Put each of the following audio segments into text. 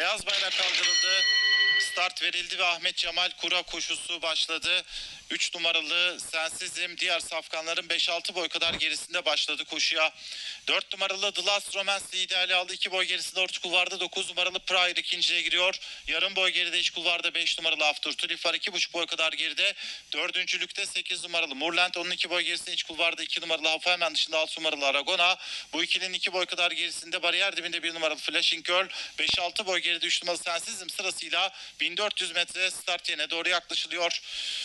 Beyaz bayrak kaldırıldı. Start verildi ve Ahmet Cemal Kura koşusu başladı. 3 numaralı Sensizim diğer safkanların 5-6 boy kadar gerisinde başladı koşuya. 4 numaralı The Last Romance liderliği aldı. 2 boy gerisinde orta kulvarda 9 numaralı Pryor ikinciye giriyor. Yarım boy geride iç kulvarda 5 numaralı After Tulip var. 2,5 boy kadar geride. Dördüncülükte 8 numaralı Murland. Onun 2 boy gerisinde iç kulvarda 2 numaralı Hafa hemen dışında 6 numaralı Aragona. Bu ikilinin 2 boy kadar gerisinde bariyer dibinde 1 numaralı Flashing Girl. 5-6 boy geride 3 numaralı Sensizim sırasıyla 1400 metre start yerine doğru yaklaşılıyor.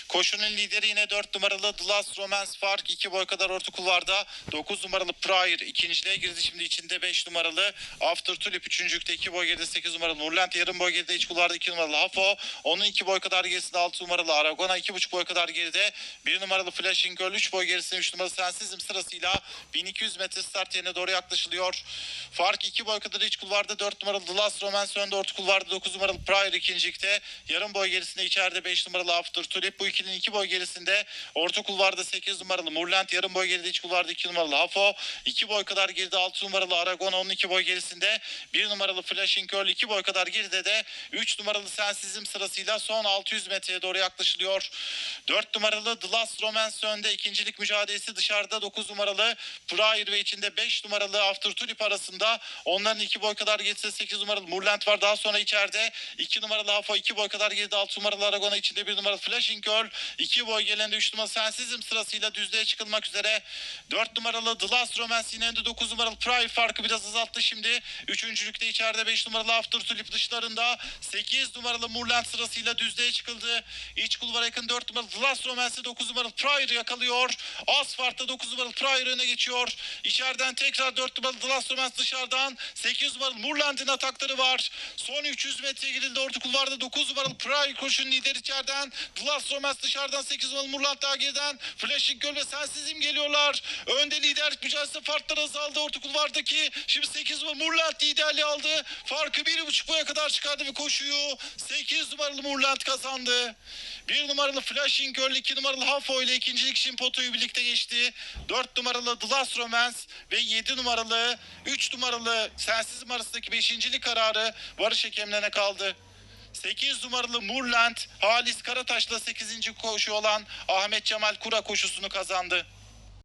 Koşunun lideri yine 4 numaralı The Last Romance Fark. 2 boy kadar orta kulvarda. 9 numaralı Pryor ikinciliğe girdi. Şimdi içinde 5 numaralı After Tulip üçüncülükte 2 boy geride 8 numaralı Murland yarım boy geride iç kulvarda 2 numaralı Hafo. Onun 2 boy kadar gerisinde 6 numaralı Aragona 2,5 boy kadar geride 1 numaralı Flashing Girl 3 boy gerisinde 3 numaralı Sensizm sırasıyla 1200 metre start yerine doğru yaklaşılıyor. Fark 2 boy kadar iç kulvarda 4 numaralı The Last Romance önde orta kulvarda 9 numaralı Pryor ikincilikte yarım boy gerisinde içeride 5 numaralı After Tulip bu ikilinin 2 boy gerisinde orta kulvarda 8 numaralı Murland yarım boy geride iç kulvarda 2 numaralı Hafo 2 boy kadar geride 6 numaralı Aragon onun 2 boy gerisinde 1 numaralı Flashing Girl 2 boy kadar geride de 3 numaralı Sensizm sırasıyla son 600 metreye doğru yaklaşılıyor. 4 numaralı The Last Romance önde ikincilik mücadelesi dışarıda 9 numaralı Pryor ve içinde 5 numaralı After Tulip arasında onların 2 boy kadar gerisi 8 numaralı Murland var daha sonra içeride 2 numaralı Hafo 2 boy kadar geride 6 numaralı Aragon'a içinde 1 numaralı Flashing Girl 2 boy gelende 3 numaralı Sensizm sırasıyla düzlüğe çıkılmak üzere 4 numaralı The Last Romance yine önde 9 numaralı Pryor farkı biraz azalttı şimdi. Üçüncülükte içeride 5 numaralı After Tulip dışlarında 8 numaralı Murland sırasıyla düzlüğe çıkıldı. İç kulvara yakın 4 numaralı The Last Romance'ı 9 numaralı Pryor yakalıyor. Asfalt'ta 9 numaralı Pryor öne geçiyor. İçeriden tekrar 4 numaralı The Last Romance dışarıdan 8 numaralı Murland'ın atakları var. Son 300 metre girildi. Orta kulvarda 9 numaralı Pryor koşun lider içeriden. The Last Romance dışarıdan 8 numaralı Murland daha geriden. Flashing Girl ve Sensizm geliyorlar. Önde lider mücadelesi farklar azaldı. Orta kulvardaki şimdi 8 numaralı Murland liderliği aldı. Farkı 1,5 boya kadar çıkardı ve koşuyu 8 numaralı Murland kazandı. 1 numaralı Flashing Girl, 2 numaralı Hafo ile ikincilik için potoyu birlikte geçti. 4 numaralı The Last Romance ve 7 numaralı 3 numaralı Sensizm arasındaki 5. kararı varış hakemlerine kaldı. 8 numaralı Murland, Halis Karataş'la 8. koşu olan Ahmet Cemal Kura koşusunu kazandı.